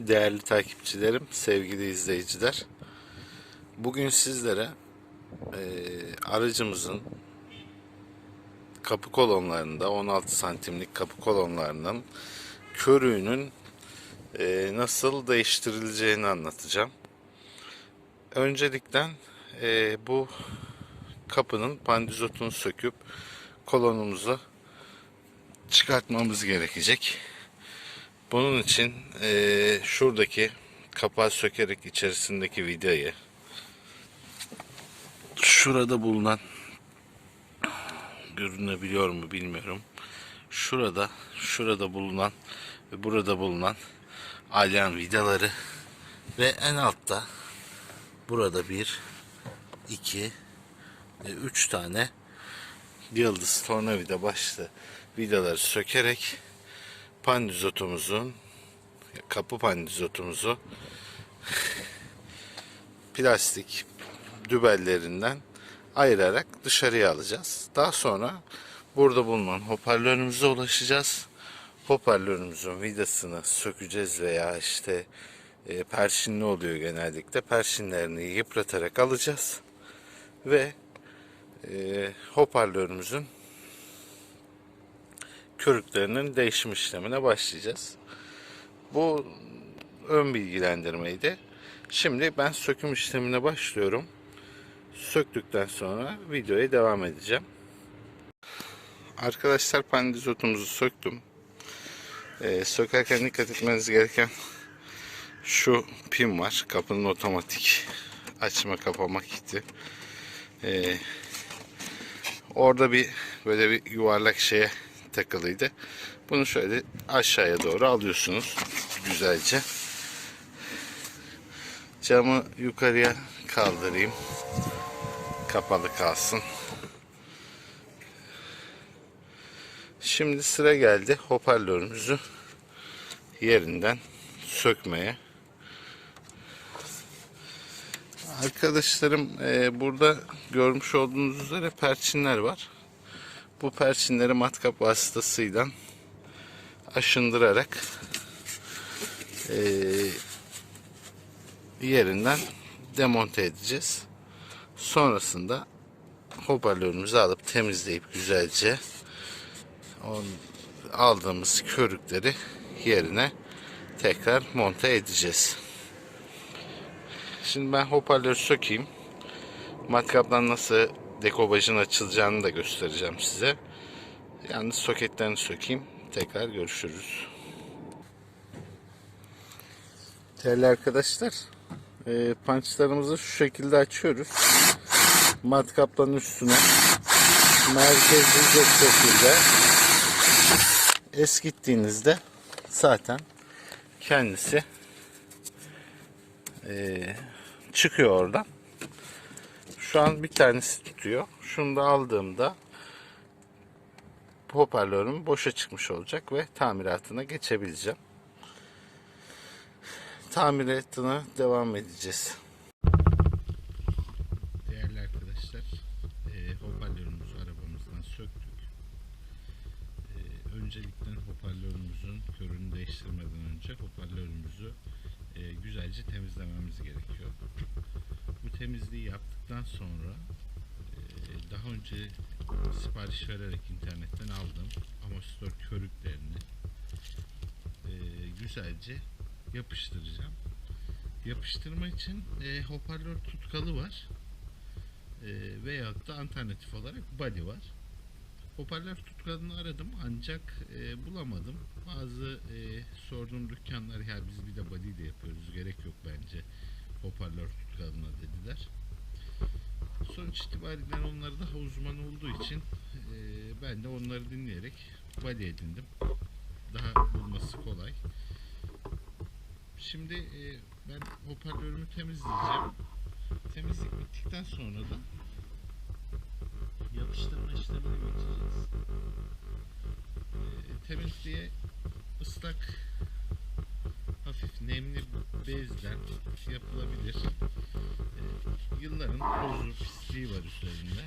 Değerli takipçilerim, sevgili izleyiciler. Bugün sizlere eee, aracımızın kapı kolonlarında 16 santimlik kapı kolonlarının körüğünün eee, nasıl değiştirileceğini anlatacağım. Öncelikle eee, bu kapının pandizotunu söküp kolonumuzu çıkartmamız gerekecek. Bunun için eee, şuradaki kapağı sökerek içerisindeki vidayı şurada bulunan görünebiliyor mu bilmiyorum. Şurada, şurada bulunan ve burada bulunan alyan vidaları ve en altta burada bir, iki ve üç tane yıldız tornavida başlı vidaları sökerek pandizotumuzun kapı pandizotumuzu plastik dübellerinden ayırarak dışarıya alacağız. Daha sonra burada bulunan hoparlörümüze ulaşacağız. Hoparlörümüzün vidasını sökeceğiz veya işte e, perşinli oluyor genellikle. Perşinlerini yıpratarak alacağız. Ve e, hoparlörümüzün körüklerinin değişim işlemine başlayacağız. Bu ön bilgilendirmeydi. Şimdi ben söküm işlemine başlıyorum. Söktükten sonra videoya devam edeceğim. Arkadaşlar pandizotumuzu söktüm. Ee, sökerken dikkat etmeniz gereken şu pin var. Kapının otomatik açma kapama kiti. Ee, orada bir böyle bir yuvarlak şeye takılıydı. Bunu şöyle aşağıya doğru alıyorsunuz güzelce. Camı yukarıya kaldırayım. Kapalı kalsın. Şimdi sıra geldi hoparlörümüzü yerinden sökmeye. Arkadaşlarım e, burada görmüş olduğunuz üzere perçinler var. Bu perçinleri matkap vasıtasıyla aşındırarak e, yerinden demonte edeceğiz. Sonrasında hoparlörümüzü alıp temizleyip güzelce aldığımız körükleri yerine tekrar monte edeceğiz. Şimdi ben hoparlörü sökeyim. Matkaptan nasıl dekobajın açılacağını da göstereceğim size. Yalnız soketlerini sökeyim. Tekrar görüşürüz. Değerli arkadaşlar, e, punchlarımızı şu şekilde açıyoruz. Matkapların üstüne merkezleyecek şekilde eskittiğinizde zaten kendisi e, çıkıyor oradan. Şu an bir tanesi tutuyor. Şunu da aldığımda hoparlörüm boşa çıkmış olacak ve tamiratına geçebileceğim. Tamiratına devam edeceğiz. Değerli arkadaşlar, e, hoparlörümüzü arabamızdan söktük. E, öncelikle hoparlörümüzün körünü değiştirmeden önce hoparlörümüzü e, güzelce temizlememiz gerekiyor. Bu temizliği yaptıktan sonra daha önce sipariş vererek internetten aldım amortisör körüklerini güzelce yapıştıracağım. Yapıştırma için hoparlör tutkalı var e, veyahut da alternatif olarak body var. Hoparlör tutkalını aradım ancak bulamadım. Bazı sorduğum dükkanlar ya biz bir de body de yapıyoruz gerek yok bence hoparlör tutkalına dediler. Sonuç itibariyle onlar daha uzman olduğu için e, ben de onları dinleyerek body edindim. Daha bulması kolay. Şimdi e, ben hoparlörümü temizleyeceğim. Temizlik bittikten sonra da yapıştırma işlemine geçeceğiz. E, temizliğe ıslak hafif nemli bezden yapılabilir. E, yılların tozu pisliği var üzerinde.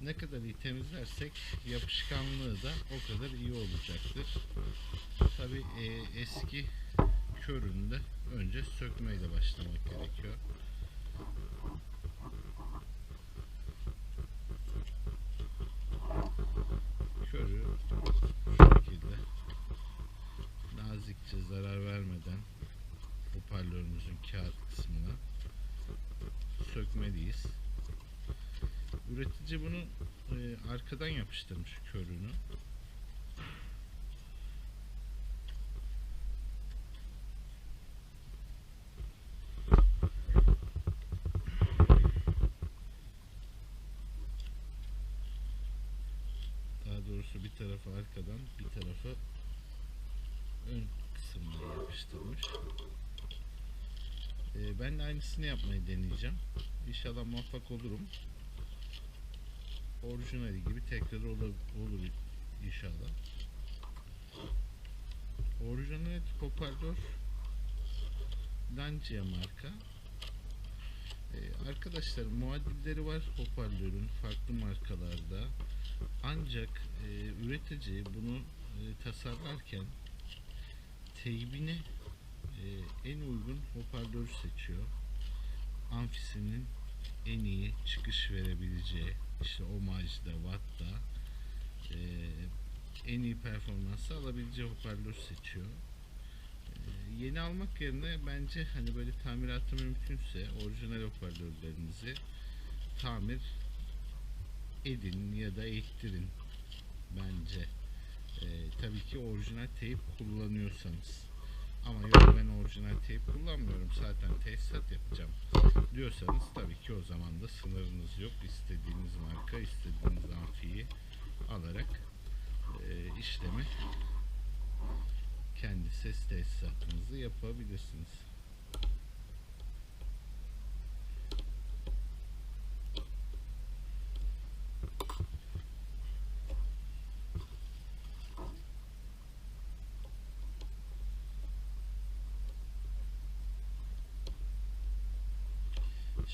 Ne kadar iyi temizlersek yapışkanlığı da o kadar iyi olacaktır. Tabi eski köründe önce sökmeyle başlamak gerekiyor. Körü şu şekilde nazikçe zarar vermeden hoparlörümüzün kağıt kısmına sökmeliyiz. Üretici bunu e, arkadan yapıştırmış körünü. Daha doğrusu bir tarafı arkadan, bir tarafı ön kısmına yapıştırmış. Ee, ben de aynısını yapmayı deneyeceğim. İnşallah muvaffak olurum. Orijinali gibi tekrar olur, olur inşallah. Orijinal hoparlör Lancia marka. Ee, arkadaşlar muadilleri var hoparlörün farklı markalarda. Ancak e, üretici bunu e, tasarlarken teybine e, en uygun hoparlör seçiyor. Amfisinin en iyi çıkış verebileceği işte Omaj'da, Watt'da e, en iyi performansı alabileceği hoparlör seçiyor. E, yeni almak yerine bence hani böyle tamiratı mümkünse orijinal hoparlörlerinizi tamir edin ya da ettirin bence. E, tabii ki orijinal teyp kullanıyorsanız. Ama yok ben orijinal teyp kullanmıyorum zaten tesisat yapacağım diyorsanız tabii ki o zaman da sınırınız yok. İstediğiniz marka, istediğiniz amfiyi alarak e, işlemi kendi ses tesisatınızı yapabilirsiniz.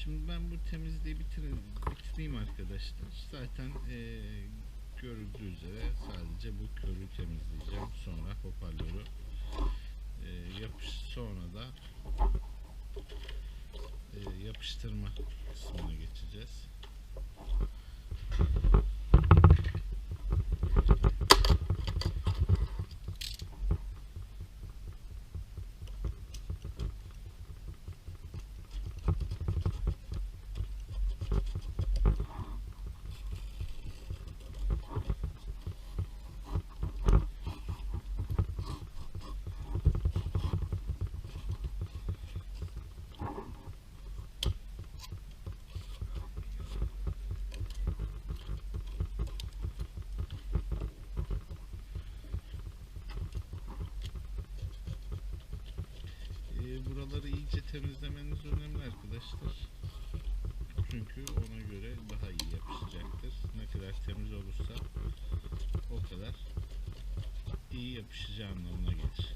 Şimdi ben bu temizliği bitireyim, bitireyim arkadaşlar. Zaten eee görüldüğü üzere sadece bu körü temizleyeceğim. Sonra hoparlörü eee, yapış sonra da eee, yapıştırma kısmına geçeceğiz. Buraları iyice temizlemeniz önemli arkadaşlar. Çünkü ona göre daha iyi yapışacaktır. Ne kadar temiz olursa o kadar iyi yapışacağı anlamına gelir.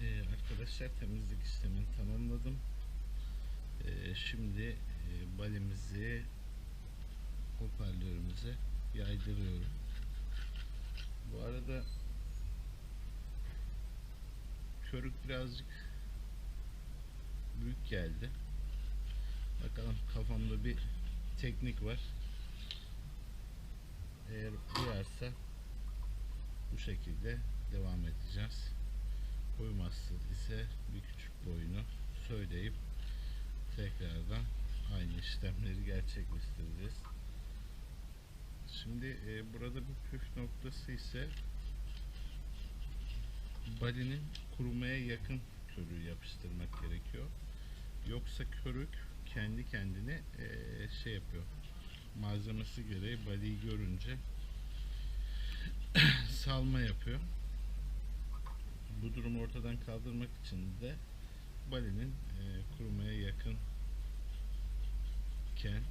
Ee, arkadaşlar temizlik işlemini tamamladım. Ee, şimdi e, balimizi hoparlörümüze yaydırıyorum. Bu arada körük birazcık büyük geldi. Bakalım kafamda bir teknik var. Eğer uyarsa bu şekilde devam edeceğiz. Uymazsa ise bir küçük boyunu söyleyip tekrardan aynı işlemleri gerçekleştireceğiz. Şimdi e, burada bir püf noktası ise balinin kurumaya yakın körüğü yapıştırmak gerekiyor. Yoksa körük kendi kendine e, şey yapıyor. Malzemesi gereği baliyi görünce salma yapıyor. Bu durumu ortadan kaldırmak için de balinin e, kurumaya yakın iken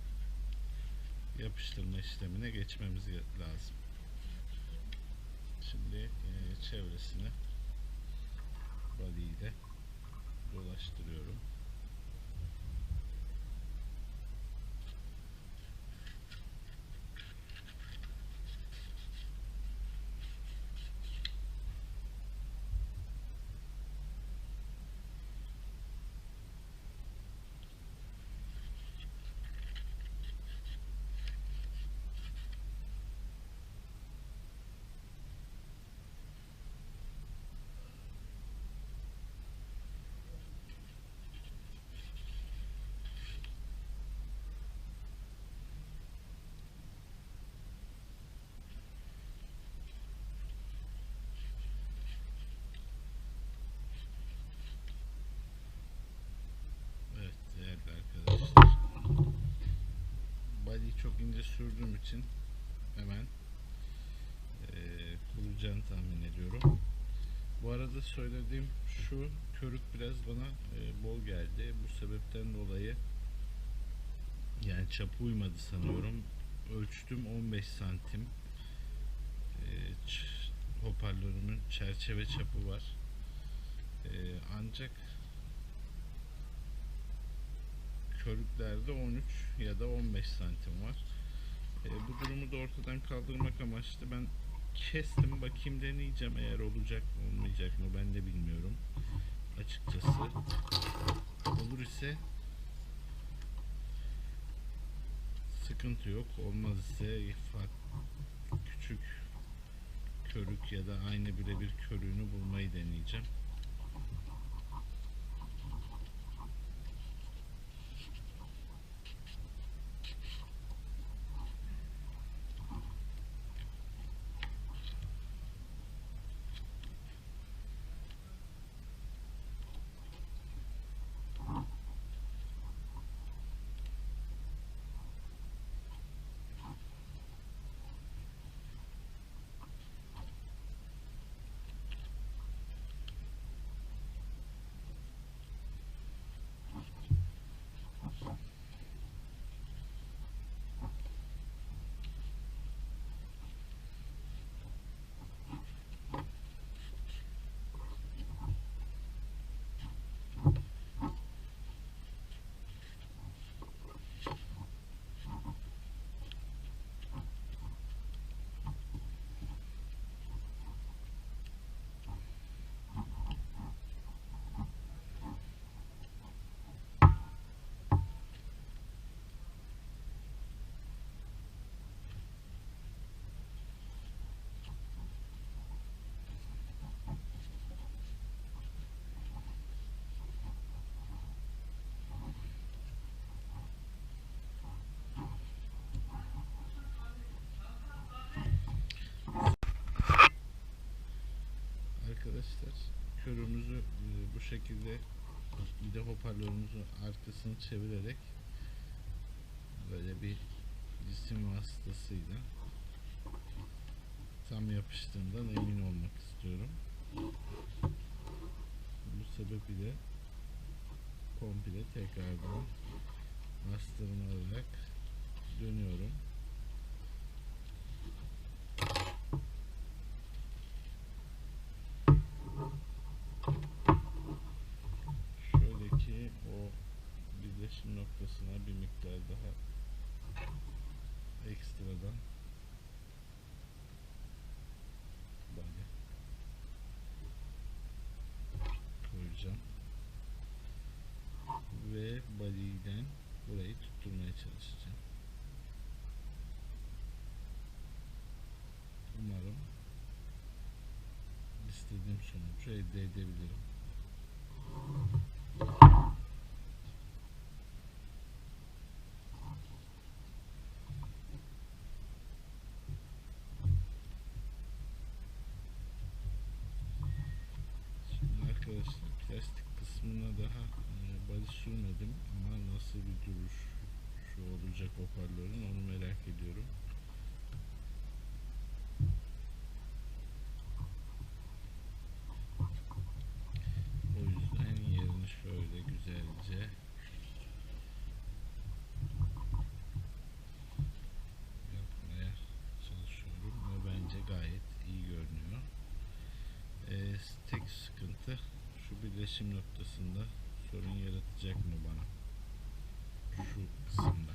yapıştırma işlemine geçmemiz lazım. Şimdi e, çevresini body ile dolaştırıyorum. çok ince sürdüğüm için hemen eee kuracağını tahmin ediyorum. Bu arada söylediğim şu körük biraz bana eee, bol geldi. Bu sebepten dolayı yani çapı uymadı sanıyorum. Ölçtüm 15 santim. Ç- hoparlörümün çerçeve çapı var. Eee, ancak körüklerde 13 ya da 15 santim var. E, bu durumu da ortadan kaldırmak amaçlı ben kestim bakayım deneyeceğim eğer olacak mı olmayacak mı ben de bilmiyorum açıkçası. Olur ise sıkıntı yok olmaz ise küçük körük ya da aynı birebir körüğünü bulmayı deneyeceğim Arkadaşlar körümüzü e, bu şekilde bir de hoparlörümüzün arkasını çevirerek böyle bir cisim vasıtasıyla tam yapıştığından emin olmak istiyorum. Bu sebeple komple tekrardan bastırmayarak dönüyorum. Şöyle ki o birleşim noktasına bir miktar daha ekstradan böyle koyacağım ve body'den burayı tutturmaya çalışacağım. Umarım istediğim sonucu elde edebilirim. Şimdi arkadaşlar plastik kısmına daha body sürmedim ama nasıl bir duruş şu olacak hoparlörün onu merak ediyorum. O yüzden yerini şöyle güzelce yapmaya çalışıyorum ve bence gayet iyi görünüyor. Ee, tek sıkıntı şu birleşim noktasında sorun yaratacak mı bana? Şu kısımda.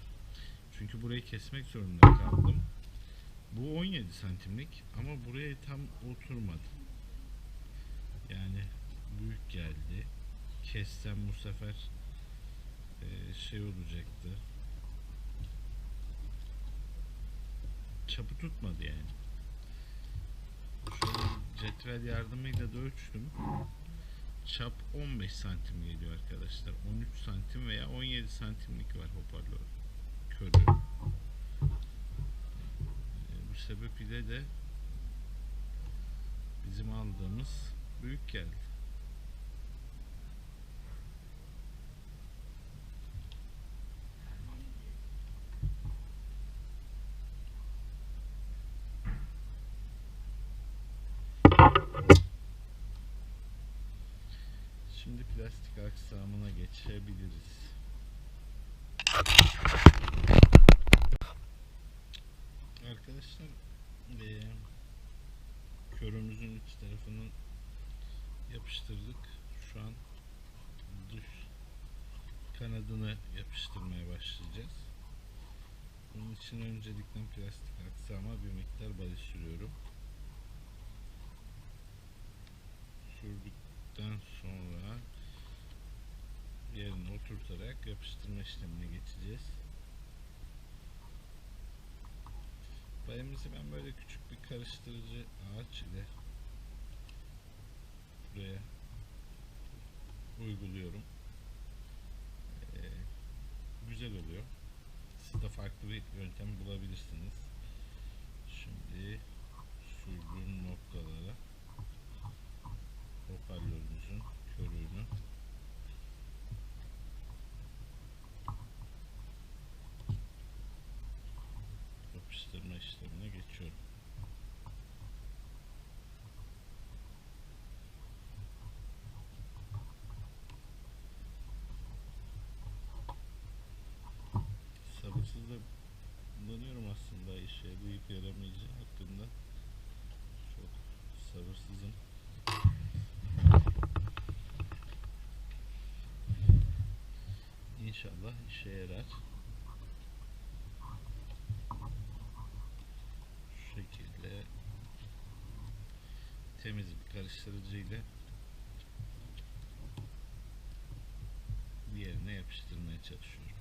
Çünkü burayı kesmek zorunda kaldım. Bu 17 santimlik ama buraya tam oturmadı. Yani büyük geldi. Kessem bu sefer e, şey olacaktı. Çapı tutmadı yani. Şöyle cetvel yardımıyla da ölçtüm. Çap 15 santim geliyor arkadaşlar. 13 santim veya 17 santimlik var hoparlör körü. E, bu sebeple de bizim aldığımız büyük geldi. Şimdi plastik aksamına geçebiliriz. Arkadaşlar eee körümüzün iç tarafını yapıştırdık. Şu an dış kanadını yapıştırmaya başlayacağız. Bunun için öncelikle plastik aksama bir miktar bali sürüyorum. Sürdükten sonra oturtarak yapıştırma işlemine geçeceğiz. Bayımızı ben böyle küçük bir karıştırıcı ağaç ile buraya uyguluyorum. Ee, güzel oluyor. Siz de farklı bir yöntem bulabilirsiniz. Şimdi sürdüğüm noktalara hoparlörümüzün körüğünü yapıştırma işlemine geçiyorum. Sabırsızlanıyorum aslında işe yaramayacağı hakkında. Çok sabırsızım. İnşallah işe yarar. Şu şekilde temiz bir karıştırıcı ile diğerine yapıştırmaya çalışıyorum.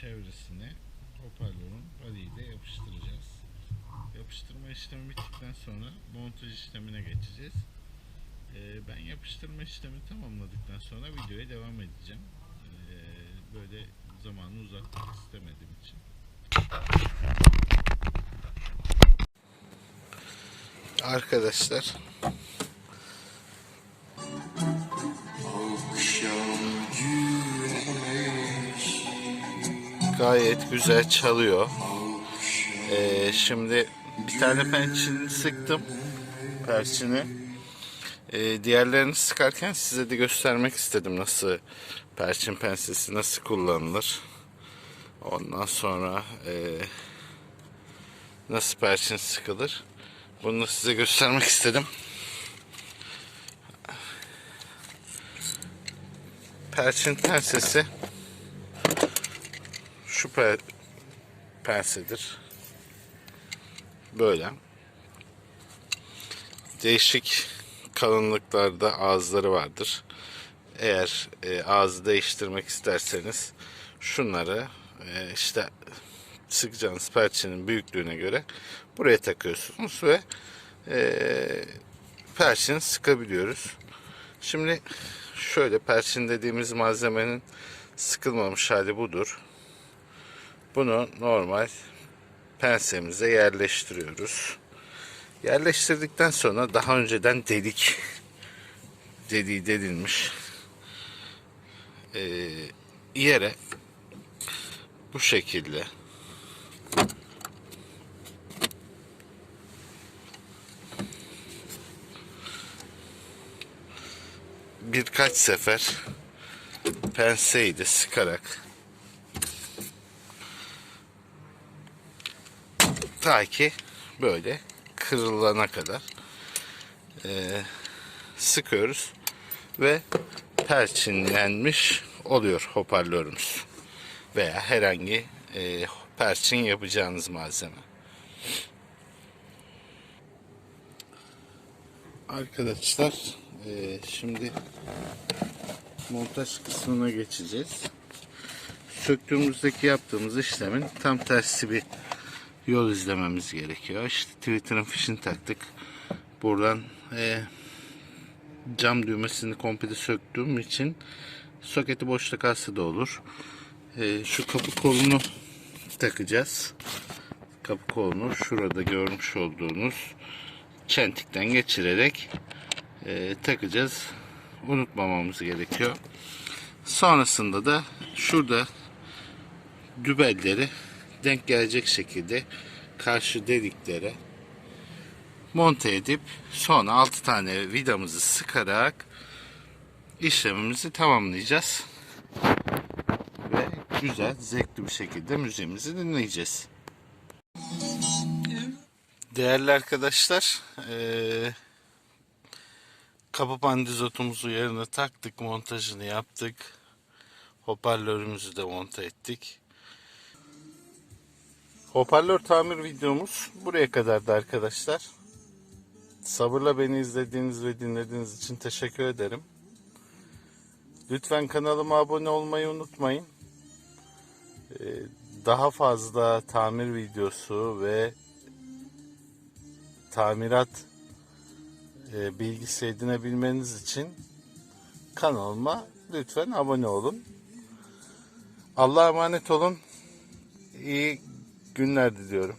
Çevresine hoparlörün ile yapıştıracağız. Yapıştırma işlemi bittikten sonra montaj işlemine geçeceğiz. Ee, ben yapıştırma işlemi tamamladıktan sonra videoya devam edeceğim. Ee, böyle zamanı uzatmak istemediğim için. Arkadaşlar gayet güzel çalıyor. Ee, şimdi bir tane pençini sıktım. Perçini. Ee, diğerlerini sıkarken size de göstermek istedim nasıl perçin pensesi nasıl kullanılır. Ondan sonra ee, nasıl perçin sıkılır. Bunu size göstermek istedim. Perçin pensesi şu pe pensedir. Böyle. Değişik kalınlıklarda ağızları vardır. Eğer e, ağzı değiştirmek isterseniz şunları e, işte sıkacağınız perçinin büyüklüğüne göre buraya takıyorsunuz ve e, perçini sıkabiliyoruz. Şimdi şöyle perçin dediğimiz malzemenin sıkılmamış hali budur. Bunu normal pensemize yerleştiriyoruz. Yerleştirdikten sonra daha önceden delik dediği delilmiş e, yere bu şekilde birkaç sefer penseyi de sıkarak ta ki böyle kırılana kadar eee, sıkıyoruz ve perçinlenmiş oluyor hoparlörümüz veya herhangi eee, perçin yapacağınız malzeme. Arkadaşlar eee, şimdi montaj kısmına geçeceğiz. Söktüğümüzdeki yaptığımız işlemin tam tersi bir yol izlememiz gerekiyor. İşte Twitter'ın fişini taktık. Buradan e, cam düğmesini komple söktüğüm için soketi boşta kalsa da olur. E, şu kapı kolunu takacağız. Kapı kolunu şurada görmüş olduğunuz çentikten geçirerek e, takacağız. Unutmamamız gerekiyor. Sonrasında da şurada dübelleri denk gelecek şekilde karşı deliklere monte edip sonra 6 tane vidamızı sıkarak işlemimizi tamamlayacağız. Ve güzel, zevkli bir şekilde müziğimizi dinleyeceğiz. Değerli arkadaşlar, eee kapı pandizotumuzu yerine taktık, montajını yaptık. Hoparlörümüzü de monte ettik. Hoparlör tamir videomuz buraya kadardı arkadaşlar. Sabırla beni izlediğiniz ve dinlediğiniz için teşekkür ederim. Lütfen kanalıma abone olmayı unutmayın. Ee, Daha fazla tamir videosu ve tamirat e, bilgisi edinebilmeniz için kanalıma lütfen abone olun. Allah'a emanet olun. İyi günler diliyorum.